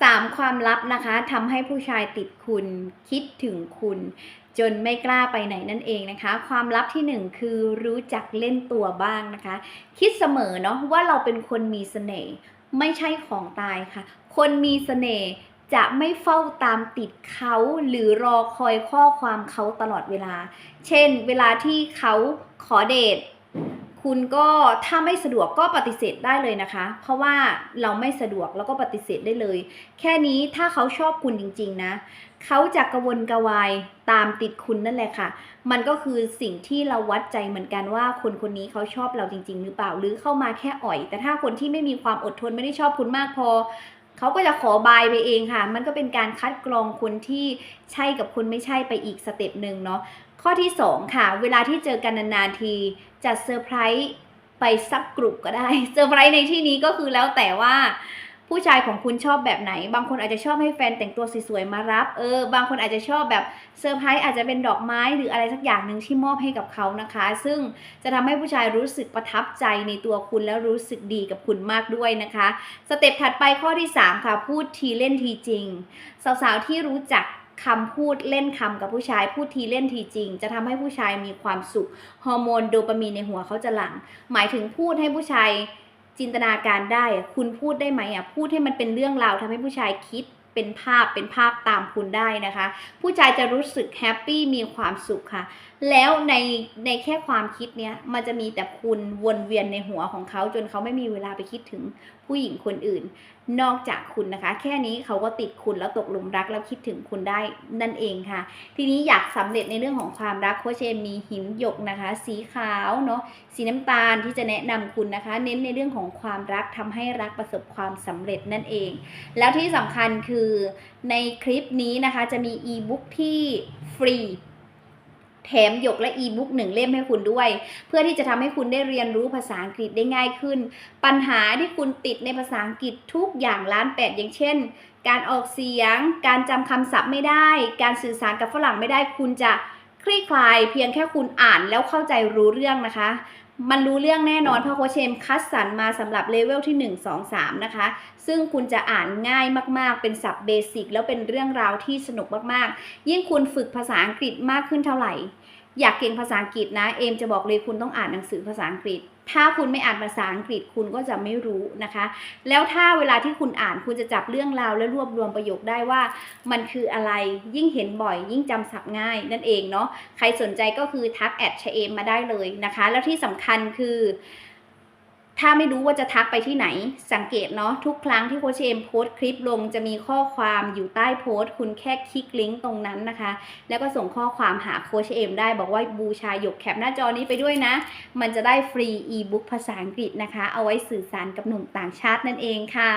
สามความลับนะคะทำให้ผู้ชายติดคุณคิดถึงคุณ จนไม่กล้าไปไหนนั่นเองนะคะ ความลับที่หนึ่งคือรู้จักเล่นตัวบ้างนะคะ คิดเสมอเนาะว่าเราเป็นคนมีเสน่ห์ไม่ใช่ของตายค่ะ คนมีเสน่ห์จะไม่เฝ้าตามติดเขาหรือรอคอยข้อความเขาตลอดเวลา เช่น เวลาที่เขาขอเดท คุณก็ถ้าไม่สะดวกก็ปฏิเสธได้เลยนะคะ เพราะว่าเราไม่สะดวกแล้วก็ปฏิเสธได้เลย แค่นี้ถ้าเขาชอบคุณจริง ๆ นะเขาจะกระวนกระวายตามติดคุณนั่นแหละค่ะ มันก็คือสิ่งที่เราวัดใจเหมือนกันว่าคนคนนี้เขาชอบเราจริง ๆ หรือเปล่าหรือเข้ามาแค่อ่อย แต่ถ้าคนที่ไม่มีความอดทนไม่ได้ชอบคุณมากพอ เขาก็จะขอบายไปเองค่ะ มันก็เป็นการคัดกรองคนที่ใช่กับคนไม่ใช่ไปอีกสเต็ปหนึ่งเนาะ ข้อที่ 2 ค่ะ เวลาที่เจอกันนานๆทีจัดเซอร์ไพรส์ไปซับกลุ่มก็ได้ เซอร์ไพรส์ในที่นี้ก็คือแล้วแต่ว่า ผู้ชายของคุณชอบแบบไหน บางคนอาจจะชอบให้แฟนแต่งตัวสวยๆมารับ เออ บางคนอาจจะชอบแบบเซอร์ไพรส์อาจจะเป็นดอกไม้หรืออะไรสักอย่างหนึ่งที่มอบให้กับเขานะคะ ซึ่งจะทำให้ผู้ชายรู้สึกประทับใจในตัวคุณแล้วรู้สึกดีกับคุณมากด้วยนะคะ สเต็ปถัดไปข้อที่ 3 ค่ะ พูดทีเล่นทีจริง สาวๆที่รู้จักคำพูดเล่นคำกับผู้ชายพูดทีเล่นทีจริง จะทำให้ผู้ชายมีความสุข ฮอร์โมนโดปามีนในหัวเขาจะหลั่งหมายถึงพูดให้ผู้ชาย จินตนาการได้ คุณพูดได้ไหมอะพูดให้มันเป็นเรื่องราวทำให้ผู้ชายคิดเป็นภาพเป็นภาพตามคุณได้นะคะ ผู้ชายจะรู้สึกแฮปปี้มีความสุขค่ะ แล้วในในแค่ความคิดเนี้ยมันจะมีแต่คุณวนเวียนในหัวของเขาจนเขาไม่มีเวลาไปคิดถึง ผู้หญิงคนอื่น นอกจากคุณนะคะ แค่นี้เขาก็ติดคุณแล้วตกหลุมรักแล้วคิดถึงคุณได้นั่นเองค่ะ ทีนี้อยากสำเร็จในเรื่องของความรักโคเชมมีหินหยกนะคะ สีขาวเนาะสีน้ำตาลที่จะแนะนำคุณนะคะ เน้นในเรื่องของความรักทำให้รักประสบความสำเร็จนั่นเอง แล้วที่สำคัญคือในคลิปนี้นะคะจะมีอีบุ๊กที่ฟรี แถมหยกและอีบุ๊กหนึ่งเล่มให้คุณด้วย เพื่อที่จะทำให้คุณได้เรียนรู้ภาษาอังกฤษได้ง่ายขึ้น ปัญหาที่คุณติดในภาษาอังกฤษทุกอย่างล้านแปดอย่างเช่น การออกเสียง การจำคำศัพท์ไม่ได้ การสื่อสารกับฝรั่งไม่ได้คุณจะคลี่คลายเพียงแค่คุณอ่านแล้วเข้าใจรู้เรื่องนะคะ มันรู้เรื่องแน่นอนเพราะโคเชมคัดสรรมาสำหรับเลเวลที่ 1 2 3 นะคะ ซึ่งคุณจะอ่านง่ายมากๆ เป็นศัพท์เบสิกแล้วเป็นเรื่องราวที่สนุกมากๆ ยิ่งคุณฝึกภาษาอังกฤษมากขึ้นเท่าไหร่ อยากเก่งภาษาอังกฤษนะ เอมจะบอกเลยคุณต้องอ่านหนังสือภาษาอังกฤษ ถ้าคุณไม่อ่านภาษาอังกฤษคุณก็จะไม่รู้นะคะ แล้วถ้าเวลาที่คุณอ่านคุณจะจับเรื่องราวและรวบรวมประโยคได้ว่า มันคืออะไรยิ่งเห็นบ่อย ยิ่งจำศัพท์ง่าย นั่นเองเนาะใครสนใจก็คือทักแอดชเอมมาได้เลยนะคะ แล้วที่สำคัญคือ ถ้าไม่รู้ว่าจะทักไปที่ไหน สังเกตเนาะทุกครั้งที่โคชเอมโพสต์คลิปลงจะมีข้อความอยู่ใต้โพสต์ คุณแค่คลิกลิงก์ตรงนั้นนะคะ แล้วก็ส่งข้อความหาโคชเอมได้บอกว่าบูชาหยกแคปหน้าจอนี้ไปด้วยนะ มันจะได้ฟรีอีบุ๊กภาษาอังกฤษนะคะ เอาไว้สื่อสารกับหนุ่มต่างชาตินั่นเองค่ะ